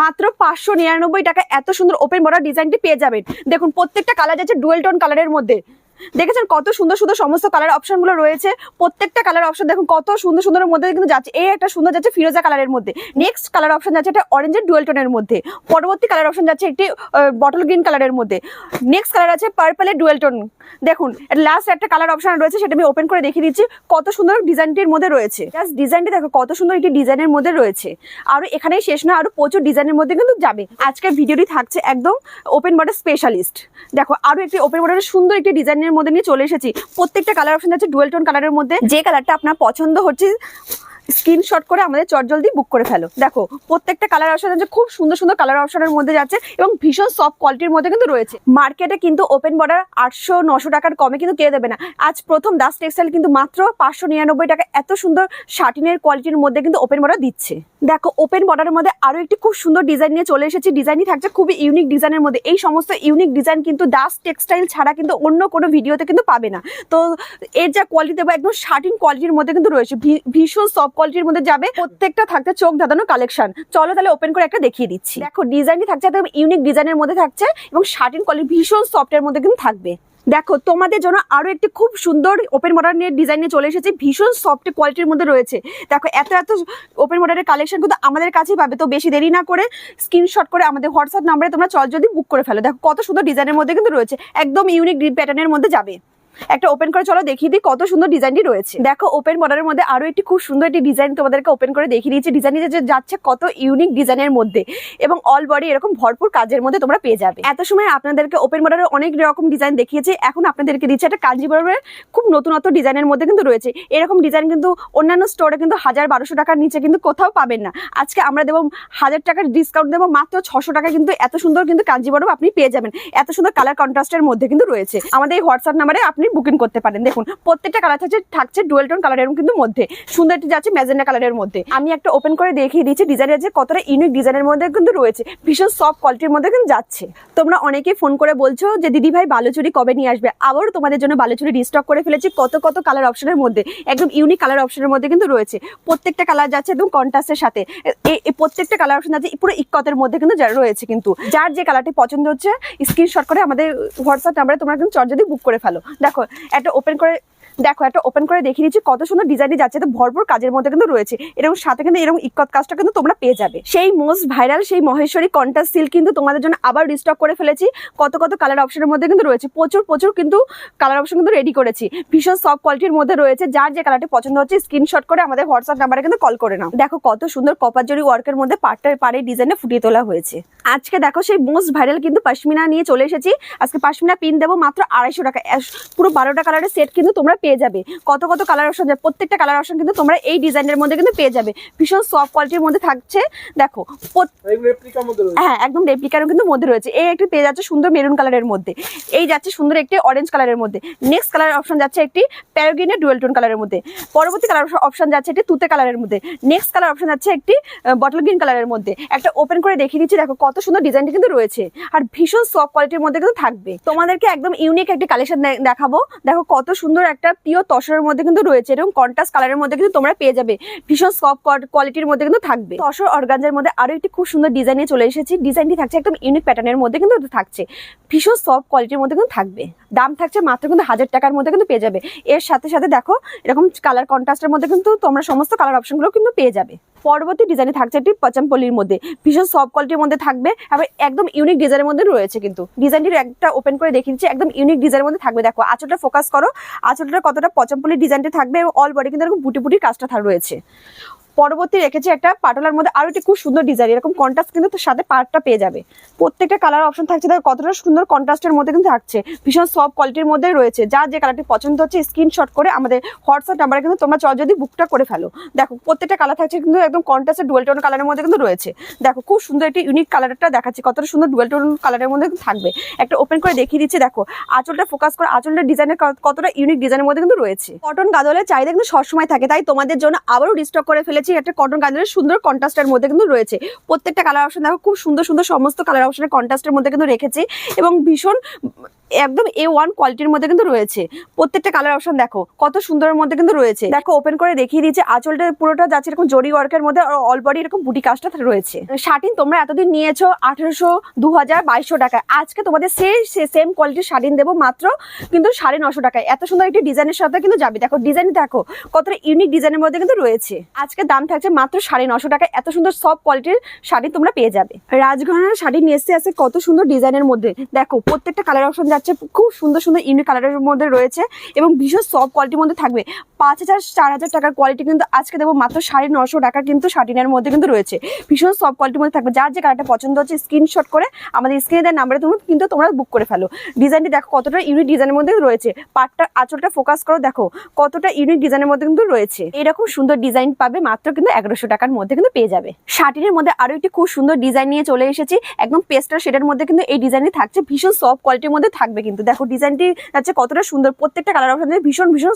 মাত্র পাঁচশো নিরানব্বই টাকা এত সুন্দর ওপেন বর্ডার ডিজাইনটি পেয়ে যাবেন। দেখুন, প্রত্যেকটা কালার যাচ্ছে ডুয়েল টোন কালারের মধ্যে। দেখেছেন কত সুন্দর সুন্দর সমস্ত কালার অপশনগুলো রয়েছে। প্রত্যেকটা কালার অপশন দেখুন, কত সুন্দর সুন্দরের মধ্যে কিন্তু যাচ্ছে। এই একটা সুন্দর যাচ্ছে ফিরোজা কালারের মধ্যে। নেক্সট কালার অপশন যাচ্ছে এটা অরেঞ্জের ডুয়েল টোনের মধ্যে। পরবর্তী কালার অপশন যাচ্ছে একটি বটল গ্রিন কালারের মধ্যে। নেক্সট কালার আছে পার্পলের ডুয়েল টোন দেখুন লাস্ট একটা কালার অপশন রয়েছে, সেটা আমি ওপেন করে দেখিয়ে দিচ্ছি। কত সুন্দর ডিজাইনটির মধ্যে রয়েছে। জাস্ট ডিজাইনটি দেখো, কত সুন্দর একটি ডিজাইনের মধ্যে রয়েছে। আর এখানেই শেষ না, আরও প্রচুর ডিজাইনের মধ্যে কিন্তু যাবে। আজকের ভিডিওটি থাকছে একদম ওপেন বর্ডার স্পেশালিস্ট দেখো, আরও একটি ওপেন বর্ডারের সুন্দর একটি ডিজাইনের মধ্যে নিয়ে চলে এসেছি। প্রত্যেকটা কালার অপশন আছে ডুয়েল টোন কালারের মধ্যে। যে কালারটা আপনার পছন্দ হচ্ছে স্ক্রিনশট করে আমাদের চটজলদি বুক করে ফেলো। দেখো, প্রত্যেকটা কালার অপশন আছে, খুব সুন্দর সুন্দর কালার অপশনের মধ্যে যাচ্ছে এবং ভীষণ সফট কোয়ালিটির মধ্যে কিন্তু রয়েছে। মার্কেটে কিন্তু ওপেন বর্ডার আটশো নশো টাকার কমে কিন্তু কেউ দেবে না। আজ প্রথম দাস টেক্সটাইল কিন্তু মাত্র পাঁচশো নিরানব্বই টাকা এত সুন্দর শার্টিনের কোয়ালিটির মধ্যে কিন্তু ওপেন বর্ডার দিচ্ছে। দেখো ওপেন বর্ডারের মধ্যে আরও একটি খুব সুন্দর ডিজাইন নিয়ে চলে এসেছি। ডিজাইনই থাকছে খুবই ইউনিক ডিজাইনের মধ্যে। এই সমস্ত ইউনিক ডিজাইন কিন্তু দাস টেক্সটাইল ছাড়া কিন্তু অন্য কোনো ভিডিওতে কিন্তু পাবে না। তো এর যা কোয়ালিটি দেবো একদম শার্টিন কোয়ালিটির মধ্যে কিন্তু রয়েছে। ভীষণ সফট কোয়ালিটির মধ্যে যাবে। প্রত্যেকটা থাকছে চোখ ধাঁধানো কালেকশন চলো তাহলে ওপেন করে একটা দেখিয়ে দিচ্ছি। দেখো ডিজাইনটি থাকছে, একদম ইউনিক ডিজাইনের মধ্যে থাকছে এবং শার্টিন কোয়ালিটি ভীষণ সফটের মধ্যে কিন্তু থাকবে। দেখো, তোমাদের জন্য আরও একটি খুব সুন্দর ওপেন মডার্নের ডিজাইন নিয়ে চলে এসেছে। ভীষণ সফট কোয়ালিটির মধ্যে রয়েছে। দেখো, এত এত ওপেন মডার্নের কালেকশন কিন্তু আমাদের কাছেই পাবে, তো বেশি দেরি না করে স্ক্রিনশট করে আমাদের হোয়াটসঅ্যাপ নাম্বারে তোমরা চল যদি বুক করে ফেলো। দেখো, কত সুন্দর ডিজাইনের মধ্যে কিন্তু রয়েছে। একদম ইউনিক প্যাটার্নের মধ্যে যাবে। একটা ওপেন করে চলো, দেখিয়ে দিই কত সুন্দর ডিজাইনটি রয়েছে। দেখো ওপেন বর্ডারের মধ্যে আরও একটি খুব সুন্দর একটি ডিজাইন তোমাদেরকে ওপেন করে দেখিয়ে দিয়েছি। ডিজাইনটি যে যাচ্ছে কত ইউনিক ডিজাইনের মধ্যে এবং অল বডি এরকম ভরপুর কাজের মধ্যে তোমরা পেয়ে যাবে। এত সময় আপনাদেরকে ওপেন বর্ডারের অনেক রকম ডিজাইন দেখিয়েছি, এখন আপনাদেরকে দিচ্ছে একটা কাঞ্জি কাঞ্জিবরমের খুব নতুনত্ব ডিজাইনের মধ্যে কিন্তু রয়েছে। এরকম ডিজাইন কিন্তু অন্যান্য স্টোরে কিন্তু হাজার বারোশো টাকার নিচে কিন্তু কোথাও পাবেন না। আজকে আমরা দেবো হাজার টাকার ডিসকাউন্ট দেবো, মাত্র ছশো টাকা কিন্তু এত সুন্দর কিন্তু কাঞ্জি কাঞ্জিবরম আপনি পেয়ে যাবেন। এত সুন্দর কালার কন্ট্রাস্টের মধ্যে কিন্তু রয়েছে। আমাদের এই হোয়াটসঅ্যাপ নাম্বারে আপনি বুকিং করতে পারেন। দেখুন, প্রত্যেকটা কালার থাকছে থাকছে ডুয়েল টোন কালারের কিন্তু মধ্যে। সুন্দরটি যাচ্ছে ম্যাজেন্ডা কালারের মধ্যে। আমি একটা ওপেন করে দেখিয়ে দিচ্ছি ডিজাইনের যে কতটা ইউনিক ডিজাইনের মধ্যে কিন্তু রয়েছে, ভীষণ সফট কোয়ালিটির মধ্যে কিন্তু যাচ্ছে। তোমরা অনেকে ফোন করে বলছো যে, দিদি ভাই, বালুচুরি কবে নিয়ে আসবে? আবারও তোমাদের জন্য বালুচুরি রিস্টক করে ফেলেছি, কত কত কালার অপশনের মধ্যে। একদম ইউনিক কালার অপশনের মধ্যে কিন্তু রয়েছে। প্রত্যেকটা কালার যাচ্ছে একদম কন্ট্রাস্টের সাথে। প্রত্যেকটা কালার অপশন যাচ্ছে পুরো ইকতের মধ্যে কিন্তু রয়েছে কিন্তু। যার যে কালারটি পছন্দ হচ্ছে স্ক্রিনশট করে আমাদের হোয়াটসঅ্যাপ নাম্বারে তোমরা কিন্তু চট যদি বুক করে ফেলো। দেখো একটা ওপেন করে দেখো, একটা ওপেন করে দেখিয়ে দিচ্ছি, কত সুন্দর ডিজাইনই যাচ্ছে, তো ভরপুর কাজের মধ্যে কিন্তু রয়েছে। এরকম সাথে কিন্তু এরকম ইকত কাজটা কিন্তু তোমরা পেয়ে যাবে। সেই মোস্ট ভাইরাল সেই মহেশ্বরী কন্টাস সিল্ক কিন্তু তোমাদের জন্য আবার রিস্টক করে ফেলেছি। কত কত কালার অপশনের মধ্যে কিন্তু রয়েছে। প্রচুর প্রচুর কিন্তু কালার অপশন কিন্তু রেডি করেছি। ভীষণ সফট কোয়ালিটির মধ্যে রয়েছে। যার যে কালারটি পছন্দ হচ্ছে স্ক্রিনশট করে আমাদের হোয়াটসঅ্যাপ নাম্বারে কিন্তু কল করে নাও। দেখো, কত সুন্দর কপার জরি ওয়ার্কের মধ্যে পাটটার পাড়ে ডিজাইনে ফুটিয়ে তোলা হয়েছে। আজকে দেখো, সেই মোস্ট ভাইরাল কিন্তু পাশমিনা নিয়ে চলে এসেছি। আজকে পাশমিনা পিন দেবো মাত্র আড়াইশো টাকা। পুরো বারোটা কালারের সেট কিন্তু তোমরা পেয়ে যাবে। কত কত কালার অপশন যাবে প্রত্যেকটা কালার অপশন কিন্তু তোমরা এই ডিজাইনের মধ্যে কিন্তু পেয়ে যাবে। ভীষণ সফট কোয়ালিটির মধ্যে থাকছে। দেখো রেপ্লিকার হ্যাঁ একদম রেপ্লিকারও কিন্তু মধ্যে রয়েছে। এই একটি পেয়ে যাচ্ছে সুন্দর মেরুন কালারের মধ্যে। এই যাচ্ছে সুন্দর একটি অরেঞ্জ কালারের মধ্যে। নেক্সট কালার অপশন যাচ্ছে একটি প্যারোগিনের ডুয়েল টোন কালারের মধ্যে। পরবর্তী কালার অপশন যাচ্ছে একটি তুতে কালারের মধ্যে। নেক্সট কালার অপশন যাচ্ছে একটি বটল গ্রিন কালারের মধ্যে। একটা ওপেন করে দেখিয়ে দিচ্ছি দেখো কত সুন্দর ডিজাইনটি কিন্তু রয়েছে। আর ভীষণ সফট কোয়ালিটির মধ্যে কিন্তু থাকবে। তোমাদেরকে একদম ইউনিক একটি কালেকশন দেখাবো। দেখো কত সুন্দর একটা পিওর তসরের মধ্যে কিন্তু রয়েছে এরকম কন্ট্রাস্ট কালারের মধ্যে কিন্তু তোমরা পেয়ে যাবে। ভীষণ সফট কোয়ালিটির মধ্যে কিন্তু থাকবে। তসর অর্গানজার মধ্যে আরও একটি খুব সুন্দর ডিজাইন চলে এসেছি। ডিজাইনটি থাকছে একদম ইউনিক প্যাটার্নের মধ্যে কিন্তু থাকছে। ভীষণ সফট কোয়ালিটির মধ্যে কিন্তু থাকবে। দাম থাকছে মাত্র কিন্তু হাজার টাকার মধ্যে কিন্তু পেয়ে যাবে। এর সাথে সাথে দেখো, এরকম কালার কন্ট্রাস্টের মধ্যে কিন্তু তোমরা সমস্ত কালার অপশনগুলো কিন্তু পেয়ে যাবে। পরবর্তী ডিজাইনে থাকছে একটি পচামপল্লির মধ্যে। ভীষণ সফট কোয়ালিটির মধ্যে থাকবে। আবার একদম ইউনিক ডিজাইনের মধ্যে রয়েছে কিন্তু। ডিজাইনটির একটা ওপেন করে দেখিয়ে দিচ্ছি একদম ইউনিক ডিজাইনের মধ্যে থাকবে। দেখো, আঁচলটা ফোকাস করো। আঁচলটা কতটা পচামপল্লির ডিজাইনটা থাকবে এবং অল বডি কিন্তু এরকম বুটি বুটি কাজটা রয়েছে। পরবর্তী রেখেছি একটা পাটোলার মধ্যে আরও একটি খুব সুন্দর ডিজাইন এরকম কন্ট্রাস্ট কিন্তু তার সাথে পার্টটা পেয়ে যাবে। প্রত্যেকটা কালার অপশন থাকছে, দেখো কতটা সুন্দর কন্ট্রাস্টের মধ্যে কিন্তু থাকছে। ভীষণ সফট কোয়ালিটির মধ্যে রয়েছে। যার যে কালারটি পছন্দ হচ্ছে স্ক্রিনশট করে আমাদের হোয়াটসঅ্যাপ নাম্বারে কিন্তু তোমরা চল যদি বুকটা করে ফেলো। দেখো, প্রত্যেকটা কালার থাকছে কিন্তু একদম কন্ট্রাস্টের ডুয়েল টোন কালারের মধ্যে কিন্তু রয়েছে। দেখো, খুব সুন্দর একটি ইউনিক কালারটা দেখাচ্ছে, কতটা সুন্দর ডুয়েল টোন কালারের মধ্যে কিন্তু থাকবে। একটা ওপেন করে দেখিয়ে দিচ্ছে, দেখো, আঁচলটা ফোকাস করে, আঁচলটা ডিজাইনের কতটা ইউনিক ডিজাইনের মধ্যে কিন্তু রয়েছে। কটন গাদলের চাহিদা কিন্তু সবসময় থাকে, তাই তোমাদের জন্য আবারও রিস্টক করে ফেলেছি। রয়েছে একটা কটন কালারের সুন্দর কন্ট্রাস্টের মধ্যে কিন্তু রয়েছে। প্রত্যেকটা কালার অপশন দেখো, খুব সুন্দর সুন্দর সমস্ত কালার অপশনের কন্ট্রাস্টের মধ্যে কিন্তু রেখেছে এবং ভীষণ একদম এ ওয়ান কোয়ালিটির মধ্যে কিন্তু রয়েছে। প্রত্যেকটা কালার অপশন দেখো, কত সুন্দরের মধ্যে কিন্তু রয়েছে। দেখো ওপেন করে দেখিয়ে দিয়েছে আঁচলটা পুরোটা যাচ্ছে এরকম জরি ওয়ার্কের মধ্যে, আর অল বডি এরকম বুটি কাজটা রয়েছে। শার্টিন তোমরা এতদিন নিয়েছো, আঠারোশো দু হাজার বাইশশো টাকা আজকে তোমাদের সেই সেম কোয়ালিটির শার্টিন দেবো মাত্র কিন্তু সাড়ে নশো টাকায়। এত সুন্দর একটি ডিজাইনের সাথে কিন্তু যাবে। দেখো ডিজাইন দেখো, কতটা ইউনিক ডিজাইনের মধ্যে কিন্তু রয়েছে। আজকে দাম থাকছে মাত্র সাড়ে নশো টাকা এত সুন্দর সব কোয়ালিটির শাড়ি তোমরা পেয়ে যাবে। রাজঘরানার শাড়ি নিয়ে এসে আছে কত সুন্দর ডিজাইনের মধ্যে। দেখো, প্রত্যেকটা কালার অপশন যাচ্ছে, খুব সুন্দর সুন্দর ইউনিক কালারের মধ্যে রয়েছে এবং ভীষণ সব কোয়ালিটির মধ্যে থাকবে। পাঁচ হাজার, চার হাজার টাকার কোয়ালিটি কিন্তু আজকে দেবো মাত্র সাড়ে নশো টাকার কিন্তু শার্টিনের মধ্যে কিন্তু রয়েছে। ভীষণ সব কোয়ালিটির মধ্যে থাকবে। যার যে কালারটা পছন্দ হচ্ছে স্ক্রিনশট করে আমাদের স্ক্রিনে দেওয়ার নাম্বারে তুমি কিন্তু তোমরা বুক করে ফেলো। ডিজাইনটি দেখো, কতটা ইউনিক ডিজাইনের মধ্যে রয়েছে। পাটটা, আঁচলটা ফোকাস করো, দেখো কতটা ইউনিক ডিজাইনের মধ্যে কিন্তু রয়েছে। এরকম সুন্দর ডিজাইন পাবে মাত্র কিন্তু এগারোশো টাকার মধ্যে কিন্তু পেয়ে যাবে। শার্টিনের মধ্যে আরও একটি খুব সুন্দর ডিজাইন নিয়ে চলে এসেছি। একদম পেস্টাল শেডের মধ্যে কিন্তু এই ডিজাইনটি থাকছে। ভীষণ সফট কোয়ালিটির মধ্যে থাকবে। কিন্তু। দেখো ডিজাইনটি হচ্ছে কতটা সুন্দর। প্রত্যেকটা কালার অপশন ভীষণ ভীষণ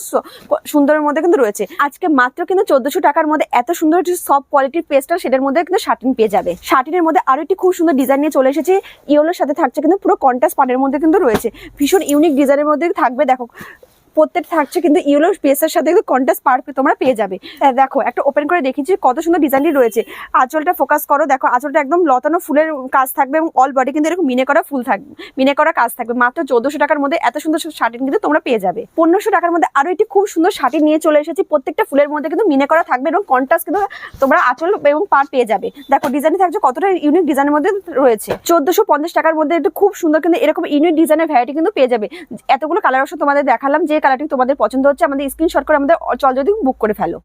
সুন্দরের মধ্যে কিন্তু রয়েছে। আজকে মাত্র কিন্তু চোদ্দশো টাকার মধ্যে এত সুন্দর সব কোয়ালিটির পেস্টটা সেটার মধ্যে কিন্তু শার্টিন পেয়ে যাবে। শার্টিনের মধ্যে আরও একটি খুব সুন্দর ডিজাইন নিয়ে চলে এসেছে। ইয়েলোর সাথে থাকছে কিন্তু পুরো কন্টাস পাটের মধ্যে কিন্তু রয়েছে। ভীষণ ইউনিক ডিজাইনের মধ্যে থাকবে। দেখো প্রত্যেক থাকছে, কিন্তু ইয়েলো পেসের সাথে কিন্তু কন্টাস্ট পার তোমরা পেয়ে যাবে। দেখো, একটা ওপেন করে দেখিয়েছি কত সুন্দর ডিজাইনটি রয়েছে। আঁচলটা ফোকাস করো, দেখো, আঁচলটা একদম লতানো ফুলের কাজ থাকবে এবং অল বডি কিন্তু এরকম মিনে করা ফুল থাকবে মিনে করা কাজ থাকবে। মাত্র চোদ্দশো টাকার মধ্যে এত সুন্দর শার্টিন কিন্তু তোমরা পেয়ে যাবে। পনেরোশো টাকার মধ্যে আরও একটি খুব সুন্দর শার্টিন নিয়ে চলে এসেছি। প্রত্যেকটা ফুলের মধ্যে কিন্তু মিনে করা থাকবে এবং কন্টাস্ট কিন্তু তোমরা আঁচল এবং পার পেয়ে যাবে। দেখো ডিজাইন থাকছে কতটা ইউনিক ডিজাইনের মধ্যে রয়েছে। চোদ্দশো পঞ্চাশ টাকার মধ্যে একটু খুব সুন্দর কিন্তু এরকম ইউনিক ডিজাইনের ভ্যারাইটি কিন্তু পেয়ে যাবে। এতগুলো কালার অপশন তোমাদের দেখালাম যে কালারটি তোমাদের পছন্দ হচ্ছে আমাদের স্ক্রিনশট করে আমাদের চল যদি বুক করে ফেলো।